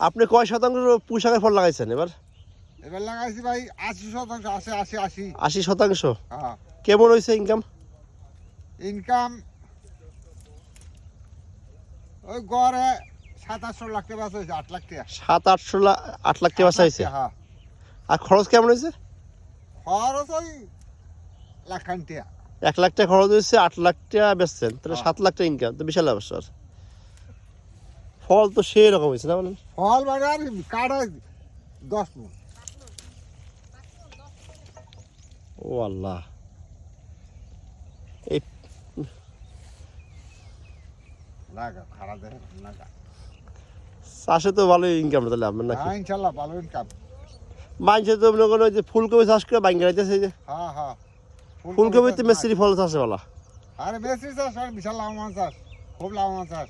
আপনি কয় শতাংশ পুঁশাকের ফল লাগাইছেন এবার? এবার লাগাইছি ভাই আশি শতাংশ আছে আশি আশি। আশি শতাংশ? হ্যাঁ। কেমন হয়েছে ইনকাম ইনকাম ওই গড়ে সাত আটশো লাখ টাকা হয়েছে আট লাখ টাকা। সাত আটশো লা- আট লাখ টাকা হয়েছে? হ্যাঁ। আর খরচ কেমন হয়েছে? খরচ ওই লাখ টাকা। এক লাখ টাকা খরচ হয়েছে আট লাখ টাকা বেচছেন তাহলে হ্যাঁ। সাত লাখ টাকা ইনকাম তো বিশাল ব্যবসা ফল তো সেই রকম হয়েছে না বলেন ফল মানে আর কাড়ে দশ মন। ও আল্লাহ। এই চাষে তো ভালোই ইনকাম তাহলে আপনার নাকি? হ্যাঁ ইনশাল্লাহ ভালো ইনকাম মানছে তো মনে করেন যে ফুলকপি চাষ করে বাইঙ্গা রাইতেছে যে। হ্যাঁ হ্যাঁ। ফুলকপিতে মেসিরি ফল চাষে বলা আরে বেশি চাষ আর বিশাল লাভবান চাষ। খুব লাভবান চাষ।